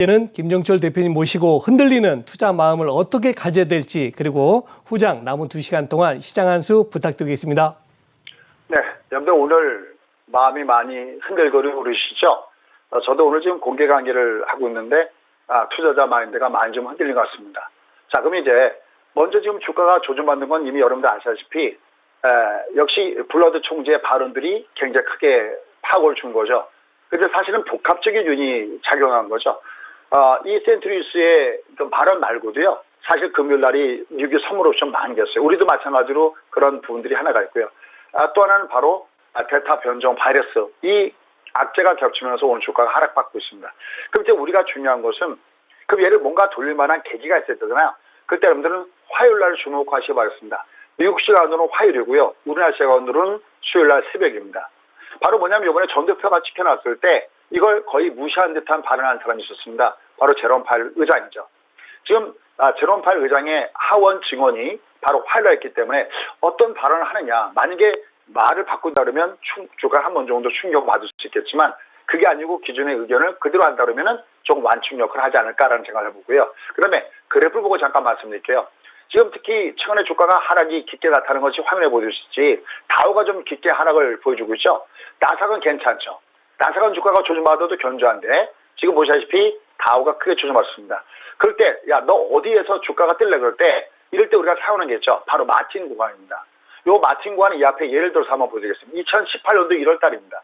이제는 김정철 대표님 모시고 흔들리는 투자 마음을 어떻게 가져야 될지 그리고 후장 남은 두 시간 동안 시장 한 수 부탁드리겠습니다. 네, 여러분들 오늘 마음이 많이 흔들거리고 그러시죠? 어, 저도 오늘 지금 공개 강의를 하고 있는데 아, 투자자 마인드가 많이 좀 흔들린 것 같습니다. 자, 그럼 이제 먼저 지금 주가가 조정받는 건 이미 여러분들 아시다시피 에, 역시 블러드 총재의 발언들이 굉장히 크게 파고를 준 거죠. 근데 사실은 복합적인 요인이 작용한 거죠. 어, 이 센트리우스의 그 발언 말고도요. 사실 금요일 날이 뉴욕 선물 옵션 많이 겼어요. 우리도 마찬가지로 그런 부분들이 하나가 있고요. 아, 또 하나는 바로 아, 델타 변종 바이러스 이 악재가 겹치면서 오늘 주가가 하락받고 있습니다. 그럼 이제 우리가 중요한 것은 그럼 얘를 뭔가 돌릴 만한 계기가 있어야 되잖아요. 그때 여러분들은 화요일 날 주목하시기 바랍니다. 미국 시간으로는 화요일이고요. 우리나라 시간으로는 수요일 날 새벽입니다. 바로 뭐냐면 이번에 전 대표가 지켜놨을 때 이걸 거의 무시한 듯한 발언한 사람이 있었습니다. 바로 제롬 팔 의장이죠. 지금 아, 제롬 팔 의장의 하원 증언이 바로 화요일이기 때문에 어떤 발언을 하느냐. 만약에 말을 바꾼다 그러면 충, 주가 한 번 정도 충격 받을 수 있겠지만 그게 아니고 기존의 의견을 그대로 한다 그러면은 조금 완충 역할을 하지 않을까라는 생각을 해보고요. 그 다음에 그래프를 보고 잠깐 말씀드릴게요. 지금 특히 최근에 주가가 하락이 깊게 나타나는 것이 화면에 보여주시지 다우가 좀 깊게 하락을 보여주고 있죠. 나삭은 괜찮죠. 나삭은 주가가 조정받아도 견조한데 지금 보시다시피 다우가 크게 조정받습니다. 그럴 때 야 너 어디에서 주가가 뜰래 그럴 때 이럴 때 우리가 사용하는 게 있죠. 바로 마틴 구간입니다. 요 마틴 구간은 이 앞에 예를 들어서 한번 보여드리겠습니다. 2018년도 1월 달입니다.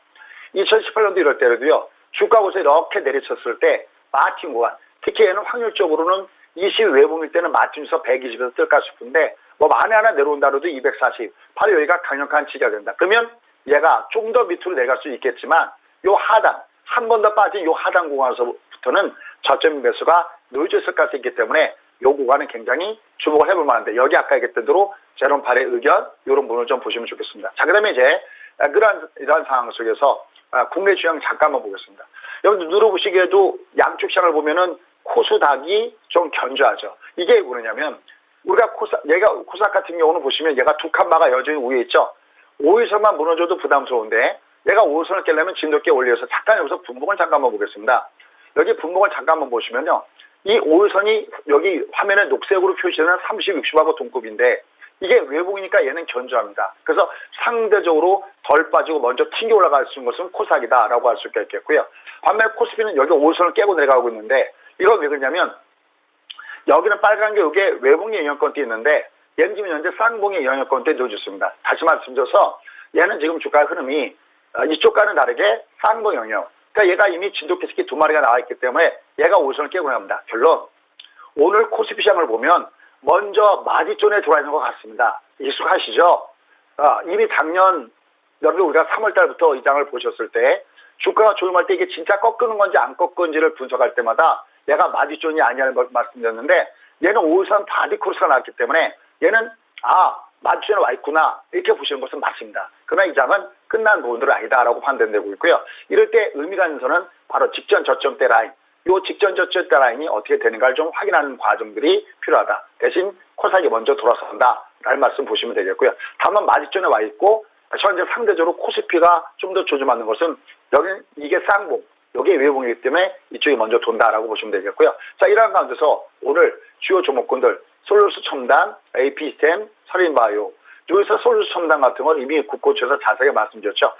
2018년도 1월 달에도요. 주가 곳에 이렇게 내리쳤을 때 마틴 구간 특히 얘는 확률적으로는 20 외봉일 때는 마틴에서 120에서 뜰까 싶은데 뭐 만에 하나 내려온다로도 240 바로 여기가 강력한 지지가 된다. 그러면 얘가 좀 더 밑으로 내려갈 수 있겠지만 요 하단 한 번 더 빠진 요 하단 구간에서부터는 저점 매수가 가능성이 있기 때문에 요 구간은 굉장히 주목을 해볼 만한데 여기 아까 얘기했던 대로 제롬 팔의 의견 이런 부분을 좀 보시면 좋겠습니다. 자 그다음에 이제 아, 그러한 이러한 상황 속에서 아, 국내 주형 잠깐만 보겠습니다. 여러분 누르보시기에도 양쪽 시장을 보면은 코스닥이 좀 견조하죠. 이게 왜 그러냐면 우리가 코사 얘가 코스닥 같은 경우는 보시면 얘가 두 칸마가 여전히 위에 있죠. 5일선만 무너져도 부담스러운데 얘가 5일선을 깨려면 진돗개 올려서 잠깐 여기서 분봉을 잠깐만 보겠습니다. 여기 분봉을 잠깐만 보시면요. 이 5일선이 여기 화면에 녹색으로 표시되는 30, 60하고 동급인데 이게 외국이니까 얘는 견조합니다. 그래서 상대적으로 덜 빠지고 먼저 튕겨 올라갈 수 있는 것은 코스닥이다라고 할 수가 있겠고요. 반면에 코스피는 여기 5일선을 깨고 내려가고 있는데 이건 왜 그러냐면 여기는 빨간 게 이게 외봉의 영역권대 있는데 얘는 지금 현재 쌍봉의 영역권대 놓여졌습니다. 다시 말씀드려서 얘는 지금 주가 흐름이 어, 이쪽과는 다르게 쌍봉 영역. 그러니까 얘가 이미 진돗개 새끼 두 마리가 나와 있기 때문에 얘가 오선을 깨고 나갑니다. 결론 오늘 코스피 시장을 보면 먼저 마디존에 들어와 있는 것 같습니다. 익숙하시죠? 아, 이미 작년 여러분 우리가 3월 달부터 이 장을 보셨을 때 주가가 조정할 때 이게 진짜 꺾이는 건지 안 꺾은지를 분석할 때마다 얘가 마디존이 아니라는 걸 말씀드렸는데 얘는 5일선 바디 코스가 나왔기 때문에 얘는 아 마디존에 와 있구나 이렇게 보시는 것은 맞습니다. 그러나 이 장은 끝난 부분들은 아니다라고 판단되고 있고요. 이럴 때 의미가 있는 선은 바로 직전 저점대 라인 요 직전 저점대 라인이 어떻게 되는가를 좀 확인하는 과정들이 필요하다. 대신 코스닥이 먼저 돌아선다. 라는 말씀 보시면 되겠고요. 다만 마디존에 와 있고 현재 상대적으로 코스피가 좀 더 조정받는 것은 여기는 이게 쌍봉 여기에 외봉이기 때문에 이쪽이 먼저 돈다라고 보시면 되겠고요. 자, 이러한 가운데서 오늘 주요 종목군들 솔루스 첨단, AP템, 서린바이오 여기서 솔루스 첨단 같은 건 이미 국고처에서 자세하게 말씀드렸죠.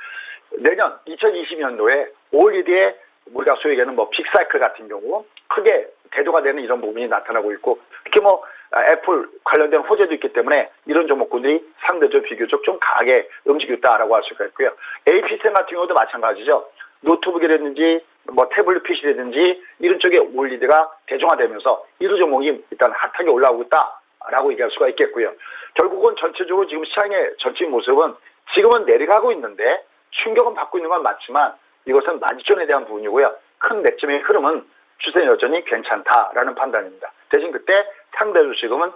내년 2020년도에 올리드에 우리가 소위 얘기하는 뭐 빅사이클 같은 경우 크게 대두가 되는 이런 부분이 나타나고 있고 특히 뭐 아, 애플 관련된 호재도 있기 때문에 이런 종목군들이 상대적 비교적 좀 강하게 움직이고 있다라고 할 수가 있고요. AP템 같은 경우도 마찬가지죠. 노트북이라든지 뭐 태블릿 PC라든지 이런 쪽에 올리드가 대중화되면서 이런 종목이 일단 핫하게 올라오고 있다라고 얘기할 수가 있겠고요. 결국은 전체적으로 지금 시장의 전체 모습은 지금은 내려가고 있는데 충격은 받고 있는 건 맞지만 이것은 만지존에 대한 부분이고요. 큰 맥점의 흐름은 추세는 여전히 괜찮다라는 판단입니다. 대신 그때 상대로 지금은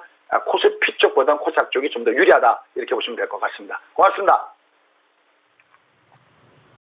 코스피 쪽보다는 코스닥 쪽이 좀 더 유리하다 이렇게 보시면 될 것 같습니다. 고맙습니다.